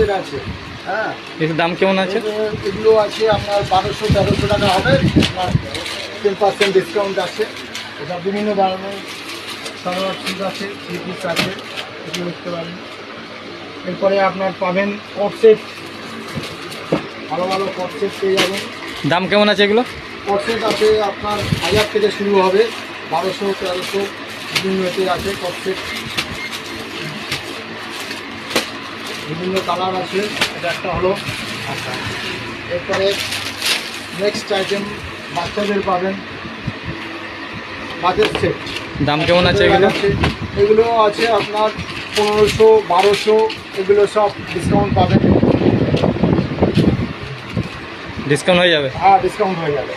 আছে। হ্যাঁ? এর দাম কেমন আছে? এগুলো- আছে আপনার বারোশো তেরোশো টাকা হবে। আপনার টেন পার্সেন্ট ডিসকাউন্ট আছে। এটা বিভিন্ন ধরনের সালোয়ার সুট আছে থ্রি পিস আছে এগুলো দেখতে পারেন এরপরে আপনার পাবেন কটসেট ভালো ভালো কটসেট পেয়ে যাবেন। দাম কেমন আছে এগুলো? কটসেট আছে আপনার হাজার থেকে শুরু হবে। বারোশো তেরোশো বিভিন্ন আছে কটসেট বিভিন্ন কালার আছে। এটা একটা হলো। আচ্ছা এরপরে নেক্সট আইটেম বাচ্চাদের পাবেন। বাজেট সেট দাম কেমন আছে এগুলো? এগুলো আছে আপনার পনেরোশো বারোশো এগুলো সব ডিসকাউন্ট পাবেন। ডিসকাউন্ট হয়ে যাবে? হ্যাঁ ডিসকাউন্ট হয়ে যাবে।